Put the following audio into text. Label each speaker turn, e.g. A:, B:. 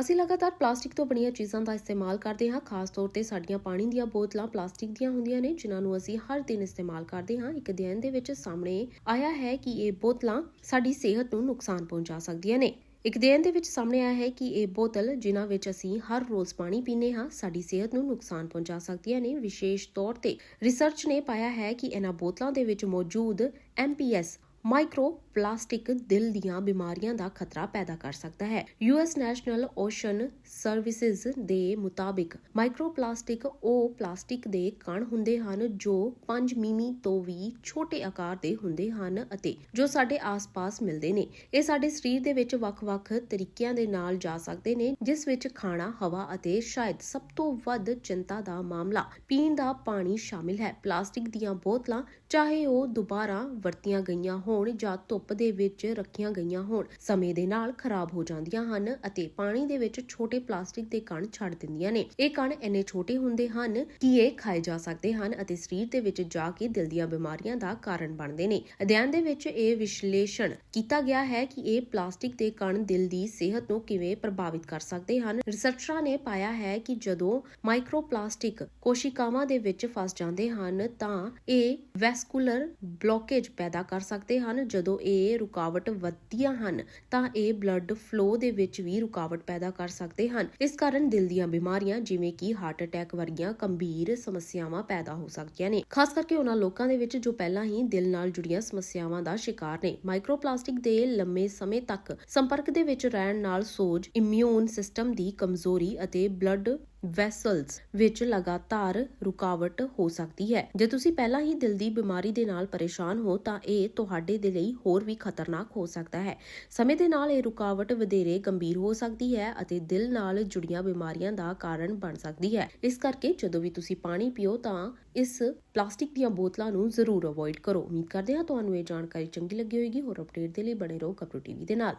A: ਅਸੀਂ ਲਗਾਤਾਰ ਪਲਾਸਟਿਕ ਤੋਂ ਬਣੀਆਂ ਚੀਜ਼ਾਂ ਦਾ ਇਸਤੇਮਾਲ ਕਰਦੇ ਹਾਂ, ਖਾਸ ਤੌਰ ਤੇ ਸਾਡੀਆਂ ਪਾਣੀ ਦੀਆਂ ਬੋਤਲਾਂ ਪਲਾਸਟਿਕ ਦੀਆਂ ਹੁੰਦੀਆਂ ਨੇ, ਜਿਨ੍ਹਾਂ ਨੂੰ ਅਸੀਂ ਹਰ ਦਿਨ ਇਸਤੇਮਾਲ ਕਰਦੇ ਹਾਂ। ਇੱਕ ਅਧਿਐਨ ਦੇ ਵਿੱਚ ਸਾਹਮਣੇ ਆਇਆ ਹੈ ਕਿ ਇਹ ਬੋਤਲਾਂ ਸਾਡੀ ਸਿਹਤ ਨੂੰ ਨੁਕਸਾਨ ਪਹੁੰਚਾ ਸਕਦੀਆਂ ਨੇ। ਇੱਕ ਅਧਿਐਨ ਦੇ ਵਿੱਚ ਸਾਹਮਣੇ ਆਇਆ ਹੈ ਕਿ ਇਹ ਬੋਤਲ, ਜਿਨ੍ਹਾਂ ਵਿੱਚ ਅਸੀਂ ਹਰ ਰੋਜ਼ ਪਾਣੀ ਪੀਂਦੇ ਹਾਂ, ਸਾਡੀ ਸਿਹਤ ਨੂੰ ਨੁਕਸਾਨ ਪਹੁੰਚਾ ਸਕਦੀਆਂ ਨੇ। ਵਿਸ਼ੇਸ਼ ਤੌਰ ਤੇ ਰਿਸਰਚ ਨੇ ਪਾਇਆ ਹੈ ਕਿ ਇਹਨਾਂ ਬੋਤਲਾਂ ਦੇ ਵਿੱਚ ਮੌਜੂਦ ਐਮਪੀਐਸ ਮਾਈਕਰੋ ਪਲਾਸਟਿਕ ਦਿਲ ਦੀਆਂ ਬਿਮਾਰੀਆਂ ਦਾ ਖਤਰਾ ਪੈਦਾ ਕਰ ਸਕਦਾ ਹੈ। ਯੂਐਸ ਨੈਸ਼ਨਲ ਓਸ਼ਨ ਸਰਵਿਸਿਜ਼ ਦੇ ਮੁਤਾਬਿਕ ਮਾਈਕਰੋ ਪਲਾਸਟਿਕ ਉਹ ਪਲਾਸਟਿਕ ਦੇ ਕਣ ਹੁੰਦੇ ਹਨ ਜੋ 5 ਮਿਮੀ ਤੋਂ ਵੀ ਛੋਟੇ ਆਕਾਰ ਦੇ ਹੁੰਦੇ ਹਨ ਅਤੇ ਜੋ ਸਾਡੇ ਆਸ-ਪਾਸ ਮਿਲਦੇ ਨੇ। ਇਹ ਸਾਡੇ ਸਰੀਰ ਦੇ ਵਿੱਚ ਵੱਖ-ਵੱਖ ਤਰੀਕਿਆਂ ਦੇ ਨਾਲ ਜਾ ਸਕਦੇ ਨੇ, ਜਿਸ ਵਿੱਚ ਖਾਣਾ, ਹਵਾ ਅਤੇ ਸ਼ਾਇਦ ਸਭ ਤੋਂ ਵੱਧ ਚਿੰਤਾ ਦਾ ਮਾਮਲਾ ਪੀਣ ਦਾ ਪਾਣੀ ਸ਼ਾਮਿਲ ਹੈ। ਪਲਾਸਟਿਕ ਦੀਆਂ ਬੋਤਲਾਂ, ਚਾਹੇ ਉਹ ਦੁਬਾਰਾ ਵਰਤੀਆਂ ਗਈਆਂ ਹੋਣ ਹੋਣ ਜਾਂ ਧੁੱਪ ਦੇ ਵਿੱਚ ਰੱਖੀਆਂ ਗਈਆਂ ਹੋਣ। ਸਮੇਂ ਦੇ ਨਾਲ ਖਰਾਬ ਹੋ ਜਾਂਦੀਆਂ ਹਨ ਅਤੇ ਪਾਣੀ ਦੇ ਵਿੱਚ ਛੋਟੇ ਪਲਾਸਟਿਕ ਦੇ ਕਣ ਛੱਡ ਦਿੰਦੀਆਂ ਨੇ। ਇਹ ਕਣ ਇੰਨੇ ਛੋਟੇ ਹੁੰਦੇ ਹਨ ਕਿ ਇਹ ਖਾਏ ਜਾ ਸਕਦੇ ਹਨ ਅਤੇ ਸਰੀਰ ਦੇ ਵਿੱਚ ਜਾ ਕੇ ਦਿਲ ਦੀਆਂ ਬਿਮਾਰੀਆਂ ਦਾ ਕਾਰਨ ਬਣਦੇ ਨੇ। ਅਧਿਐਨ ਦੇ ਵਿੱਚ ਇਹ ਵਿਸ਼ਲੇਸ਼ਣ ਕੀਤਾ ਗਿਆ ਹੈ ਕਿ ਇਹ ਪਲਾਸਟਿਕ ਦੇ ਕਣ ਦਿਲ ਦੀ ਸਿਹਤ ਨੂੰ ਕਿਵੇਂ ਪ੍ਰਭਾਵਿਤ ਕਰ ਸਕਦੇ ਹਨ। ਰਿਸਰਚਰਾਂ ਨੇ ਪਾਇਆ ਹੈ ਕਿ ਜਦੋਂ ਮਾਈਕਰੋਪਲਾਸਟਿਕ ਕੋਸ਼ਿਕਾਵਾਂ ਦੇ ਵਿੱਚ ਫਸ ਜਾਂਦੇ ਹਨ ਤਾਂ ਇਹ ਵੈਸਕੂਲਰ ਬਲੌਕੇਜ ਪੈਦਾ ਕਰ ਸਕਦੇ ਹਨ, ਜਦੋਂ ਇਹ ਰੁਕਾਵਟ ਵੱਧਦੀਆਂ ਹਨ, ਤਾਂ ਇਹ ਬਲੱਡ ਫਲੋ ਦੇ ਵਿੱਚ ਵੀ ਰੁਕਾਵਟ ਪੈਦਾ ਕਰ ਸਕਦੇ ਹਨ। ਇਸ ਕਾਰਨ ਦਿਲ ਦੀਆਂ ਬਿਮਾਰੀਆਂ, ਜਿਵੇਂ ਕਿ ਹਾਰਟ ਅਟੈਕ ਵਰਗੀਆਂ ਗੰਭੀਰ ਸਮੱਸਿਆਵਾਂ ਪੈਦਾ ਹੋ ਸਕਦੀਆਂ ਨੇ। ਖਾਸ ਕਰਕੇ ਉਹਨਾਂ ਲੋਕਾਂ ਦੇ ਵਿੱਚ ਜੋ ਪਹਿਲਾਂ ਹੀ ਦਿਲ ਨਾਲ ਜੁੜੀਆਂ ਸਮੱਸਿਆਵਾਂ ਦਾ ਸ਼ਿਕਾਰ ਨੇ। ਮਾਈਕਰੋਪਲਾਸਟਿਕ ਦੇ ਲੰਮੇ ਸਮੇਂ ਤੱਕ ਸੰਪਰਕ ਦੇ ਵਿੱਚ ਰਹਿਣ ਨਾਲ ਸੋਜ ਇਮਿਊਨ ਸਿਸਟਮ ਦੀ ਕਮਜ਼ੋਰੀ ਅਤੇ ਬਲੱਡ ਵੈਸਲਸ ਵਿੱਚ ਲਗਾਤਾਰ ਰੁਕਾਵਟ ਹੋ ਸਕਦੀ ਹੈ। ਜੇ ਤੁਸੀਂ ਪਹਿਲਾਂ ਹੀ ਦਿਲ ਦੀ ਬਿਮਾਰੀ ਦੇ ਨਾਲ ਪਰੇਸ਼ਾਨ ਹੋ, ਤਾਂ ਇਹ ਤੁਹਾਡੇ ਦੇ ਲਈ ਹੋਰ ਵੀ ਖਤਰਨਾਕ ਹੋ ਸਕਦਾ ਹੈ। ਸਮੇਂ ਦੇ ਨਾਲ ਇਹ ਰੁਕਾਵਟ ਵਧੇਰੇ ਗੰਭੀਰ ਹੋ ਸਕਦੀ ਹੈ ਅਤੇ ਦਿਲ ਨਾਲ ਜੁੜੀਆਂ ਬਿਮਾਰੀਆਂ ਦਾ ਕਾਰਨ ਬਣ ਸਕਦੀ ਹੈ। ਇਸ ਕਰਕੇ ਜਦੋਂ ਵੀ ਤੁਸੀਂ ਪਾਣੀ ਪੀਓ, ਤਾਂ ਇਸ ਪਲਾਸਟਿਕ ਦੀਆਂ ਬੋਤਲਾਂ ਨੂੰ ਜ਼ਰੂਰ ਅਵੋਇਡ ਕਰੋ। ਉਮੀਦ ਕਰਦੇ ਹਾਂ ਤੁਹਾਨੂੰ ਇਹ ਜਾਣਕਾਰੀ ਚੰਗੀ ਲੱਗੀ ਹੋਵੇਗੀ। ਹੋਰ ਅਪਡੇਟ ਦੇ ਲਈ ਬਣੇ ਰਹੋ ਕਪਰੋ ਟੀਵੀ ਦੇ ਨਾਲ।